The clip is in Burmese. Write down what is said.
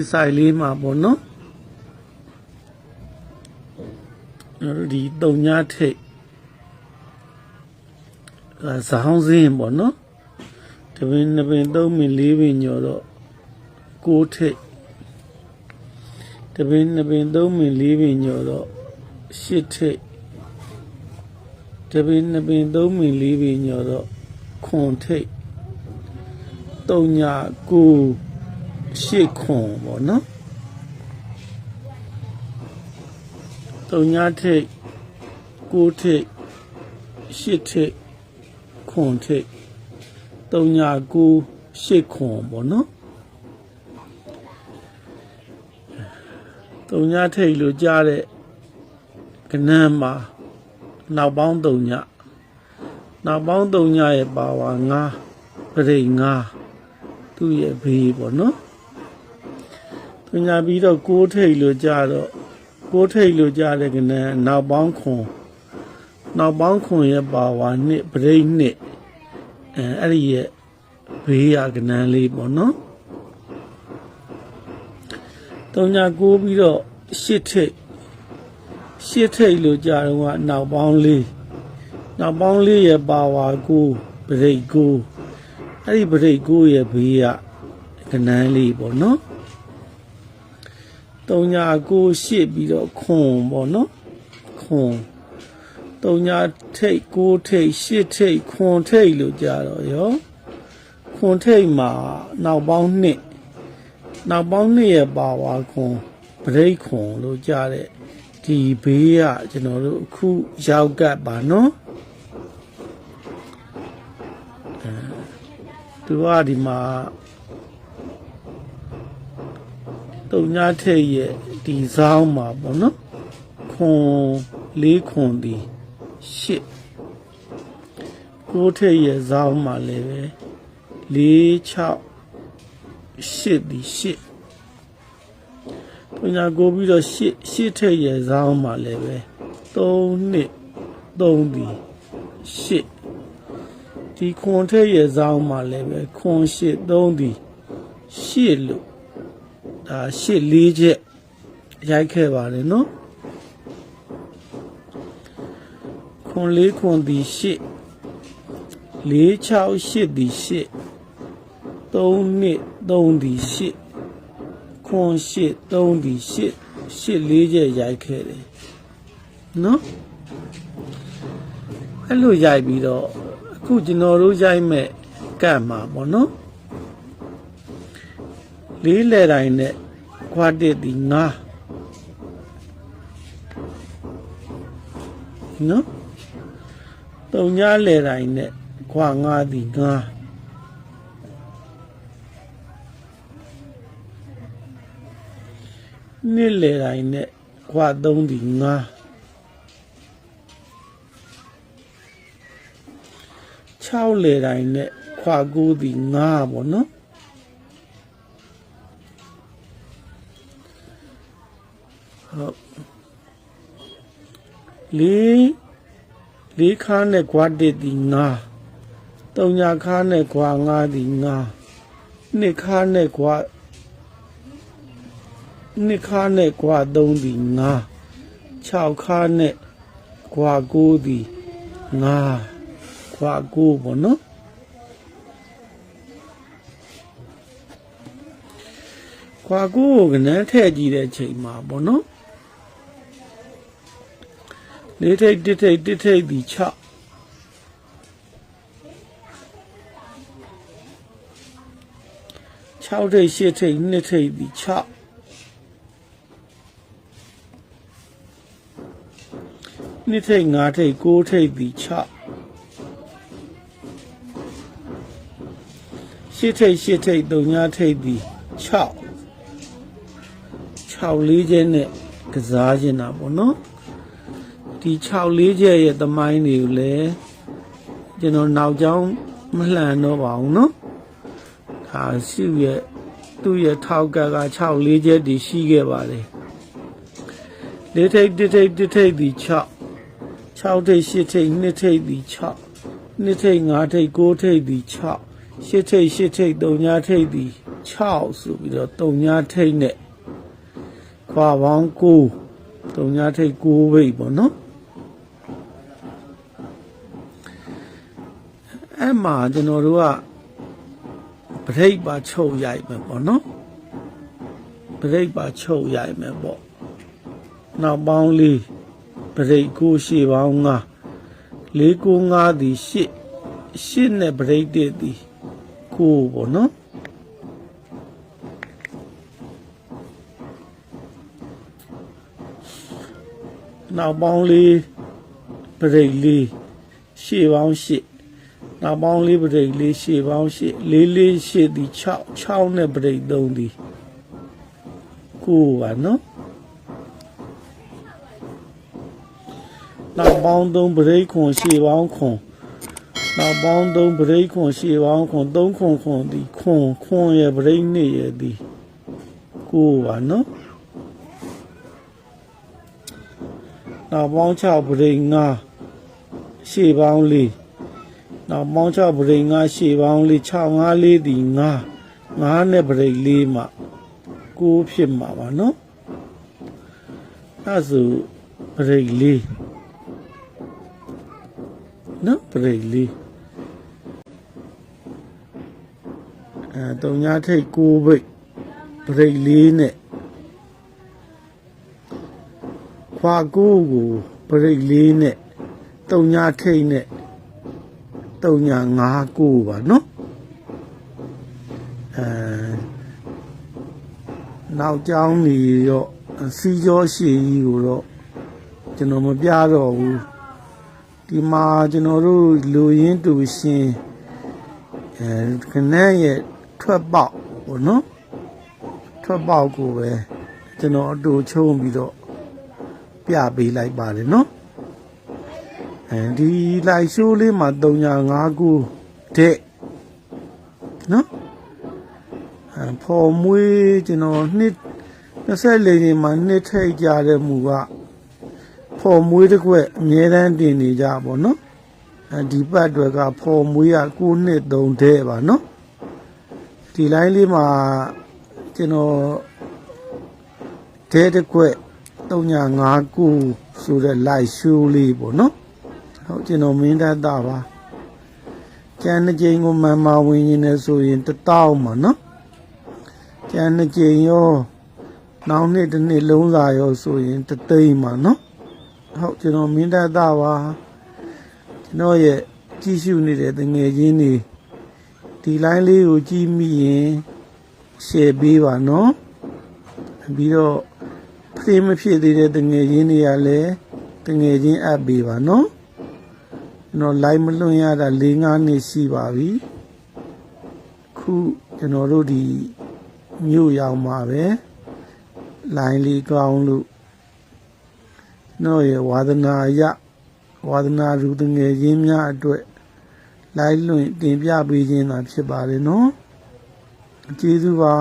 ဒီဆိုင်လေးမှာပေါ့နော်အဲ့တော့ဒီတုံညာထိတ်အဲဇောင်းစင်းပေါ့နော်တပင်နှစ်ပင်သုံးပင်လေးပင်ညော်တော့ကိုးထိတ်တပင်နှစ်ပင်သုံးပင်လေးပင်ညော်တော့ရှစ်ထိတ်တပင်နှစ်ပင်သုံးပင်လေးပင်ညော်တော့ခွန်ထိတ်တုံညာကိုး ရှစ်ခွန်ပေါ့နော်တုံညာထိတ်ကိုးထိတ်ရှစ်ထိတ်ခွန်ထိတ်တုံညာကိုးရှစ်ခွန်ပေါ့နော်တုံညာထိတ်လို့ကြားတဲ့ကနန်းမှာနောက်ပေါင်းတုံညာနောက်ပေါင်းတုံညာရဲ့ပါဝါ9ပြိ9သူ့ရဲ့ဘေးပေါ့နော် ပညာပြီးတော့ကိုးထိတ်လို့ကြတော့ကိုးထိတ်လို့ကြတဲ့ကနန်းနောက်ပေါင်းခွန်နောက်ပေါင်းခွန်ရဲ့ပါဝါနှစ်ပြိဋနှစ်အဲအဲ့ဒီရဲ့ဘေးရကနန်းလေးပေါ့နော်တုံညာကိုးပြီးတော့ရှစ်ထိတ်ရှစ်ထိတ်လို့ကြတော့ကနောက်ပေါင်းလေးနောက်ပေါင်းလေးရဲ့ပါဝါကိုးပြိဋကိုးအဲ့ဒီပြိကိုးရဲ့ဘေးရကနန်းလေးပေါ့နော် တုံညာကိုရှစ်ပြီးတော့ခွန်ပေါ့နော်ခွန်တုံညာထိတ်ကိုထိတ်ရှစ်ထိတ်ခွန်ထိတ်လို့ကြတော့ရောခွန်ထိတ်မှာနောက်ပေါင်းနှစ်နောက်ပေါင်းနှစ်ရဲ့ပါဝါခွန်ပရိတ်ခွန်လို့ကြတဲ့ဒီဘေးကကျွန်တော်တို့အခုရောက်ကပ်ပါနော်အဲသူကဒီမှာ တုံညာထက်ရဲ့ဒီဇောင်းမှာပေါ့နော်ခွန်လေးခွန်ဒီရှစ်ကိုးထက်ရဲ့ဇောင်းမှာလည်းပဲလေး6ရှစ်ဒီရှစ်တုံညာကိုပြီးတော့ရှစ်ရှစ်ထက်ရဲ့ဇောင်းမှာလည်းပဲ3နှစ်3ဒီရှစ်ဒီခွန်ထက်ရဲ့ဇောင်းမှာလည်းပဲခွန်ရှစ်3ဒီရှစ်လို့ ဒါရှစ်လေးချက်ရိုက်ခဲ့ပါတယ်နော်ခွန်လေးခွန်ဒီရှစ်လေးချောက်ရှစ်ဒီရှစ်သုံးနှစ်သုံးဒီရှစ်ခွန်ရှစ်သုံးဒီရှစ်ရှစ်လေးချက်ရိုက်ခဲ့တယ်နော်အဲ့လိုရိုက်ပြီးတော့အခုကျွန်တော်တို့ရိုက်မဲ့ကတ်မှာပေါ့နော် လေးလေတိုင်းနဲ့ခွာတစ်ဒီငါနော်တုံညာလေတိုင်းနဲ့ခွာငါဒီငါနှစ်လေတိုင်းနဲ့ခွာသုံးဒီငါ6လေတိုင်းနဲ့ခွာ9ဒီငါပေါ့နော် လေးလေးခါနဲ့ကွာတစ်ဒီငါတုံညာခါနဲ့ကွာငါဒီငါနှစ်ခါနဲ့ကွာနှစ်ခါနဲ့ကွာသုံးဒီငါ6ခါနဲ့ကွာ9ဒီငါကွာ9ပေါ့နော်ကွာ9ကိုကနန်းထည့်ကြည့်တဲ့ချိန်မှာပေါ့နော် လေးထိတ်တစ်ထိတ်တစ်ထိတ်ဒီ6 6ထိတ်8ထိတ်2ထိတ်ဒီ6နှစ်ထိတ်5ထိတ်6ထိတ်ဒီ6 8ထိတ်8ထိတ်3ညထိတ်ဒီ6 6လေးချက်နဲ့ကစားခြင်းတာပေါ့နော် ဒီ6လေးချက်ရဲ့သမိုင်းတွေကိုလည်းကျွန်တော်နောက်ကြောင်းမလှန်တော့ပါဘူးเนาะဒါရှိရဲ့သူ့ရဲ့ထောက်ကက6လေးချက်တည်ရှိခဲ့ပါတယ်လေးထိတ်တစ်ထိတ်တစ်ထိတ်ဒီ6 6ထိတ်8ထိတ်2ထိတ်ဒီ6 2ထိတ်5ထိတ်9ထိတ်ဒီ6 ရှစ်ထိတ်ရှစ်ထိတ်တုံညာထိတ်ဒီ6ဆိုပြီးတော့တုံညာထိတ်နဲ့ခွာပေါင်း9တုံညာထိတ်9ဘိတ်ပေါ့နော် အဲ့မှာကျွန်တော်တို့ကပရိတ်ပါချုပ်ရိုက်မယ်ပေါ့နော်ပရိတ်ပါချုပ်ရိုက်မယ်ပေါ့နောက်ပေါင်းလေးပရိတ်ကိုရှေ့ပေါင်း9 4 9 5ဒီ8 8နဲ့ပရိတ်တစ်ဒီကိုပေါ့နော်နောက်ပေါင်းလေးပရိတ်လေးရှေ့ပေါင်း8 နောက်ပေါင်းလေးပရိတ်လေးရှေ့ပေါင်း8လေးလေးရှေ့ဒီ6 6နဲ့ပရိတ်3ဒီကိုပါနော်နောက်ပေါင်း3ပရိတ်ခွန်ရှေ့ပေါင်းခွန်နောက်ပေါင်း3ပရိတ်ခွန်ရှေ့ပေါင်းခွန်3ခွန်ခွန်ဒီခွန်ခွန်ရဲ့ပရိတ်နှစ်ရဲ့ဒီကိုပါနော်နောက်ပေါင်း6ပရိတ်5ရှေ့ပေါင်း4 နောက်ပေါင်း6ပရိတ်5ရှေ့ပေါင်း4 6 5 4ဒီ5 5နဲ့ပရိတ်4မှာ9ဖြစ်မှာပါနော်အဲဆိုပရိတ်4နော်ပရိတ်4အဲတုံညာထိတ်9ဘိတ်ပရိတ်4နဲ့ခွာ9ကိုပရိတ်4နဲ့တုံညာထိတ်နဲ့ တုံညာ9 9ပါနော်အဲနောက်ကျောင်းနေတော့စီကျော်ရှည်ကြီးကိုတော့ကျွန်တော်မပြတော့ဘူးဒီမှာကျွန်တော်တို့လူရင်းတူရှင်အဲခဏရဲ့ထွက်ပေါက်ပေါ့နော်ထွက်ပေါက်ကိုပဲကျွန်တော်အတူချုံပြီးတော့ပြပေးလိုက်ပါတယ်နော် အဲဒီလိုက်ရှိုးလေးမှာ305ခုတဲ့နော်အဲဖော်မွေးကျွန်တော်နှစ်24နှစ်မှာနှစ်ထိတ်ကြတဲ့မူကဖော်မွေးတစ်ခွက်အမြဲတမ်းတင်နေကြပါတော့အဲဒီပတ်အတွက်ကဖော်မွေးက9နှစ်3တဲ့ပါနော်ဒီလိုင်းလေးမှာကျွန်တော်တဲ့တစ်ခွက်305ခုဆိုတဲ့ live show လေးပေါ့နော် ဟုတ်ကျွန်တော်မင်းတတ်တာပါကျန်တဲ့ချိန်ကိုမန်မာဝင်ရင်လည်းဆိုရင်တစ်တောင်းပါနော်ကျန်တဲ့ချိန်ရောနောက်နှစ်တစ်နှစ်လုံးစာရောဆိုရင်တသိန်းပါနော်ဟုတ်ကျွန်တော်မင်းတတ်တာပါကျွန်တော်ရဲ့ကြည့်ရှုနေတဲ့တငယ်ချင်းတွေဒီ line လေးကိုကြည့်မိရင် share ပေးပါနော်ပြီးတော့ဖြစ်မဖြစ်သေးတဲ့တငယ်ချင်းတွေကလည်းတငယ်ချင်းအပ်ပေးပါနော် ကျွန်တော် live မလွှင့်ရတာ၄၅နှစ်ရှိပါပြီခုကျွန်တော်တို့ဒီမြို့ရောက်မှာပဲ line လေးကောင်းလို့ကျွန်တော်ရဲ့ဝါသနာရဝါသနာရူတငယ်ချင်းများအတွက် live လွှင့်တင်ပြပေးခြင်းသာဖြစ်ပါတယ်နော်ကျေးဇူးပါ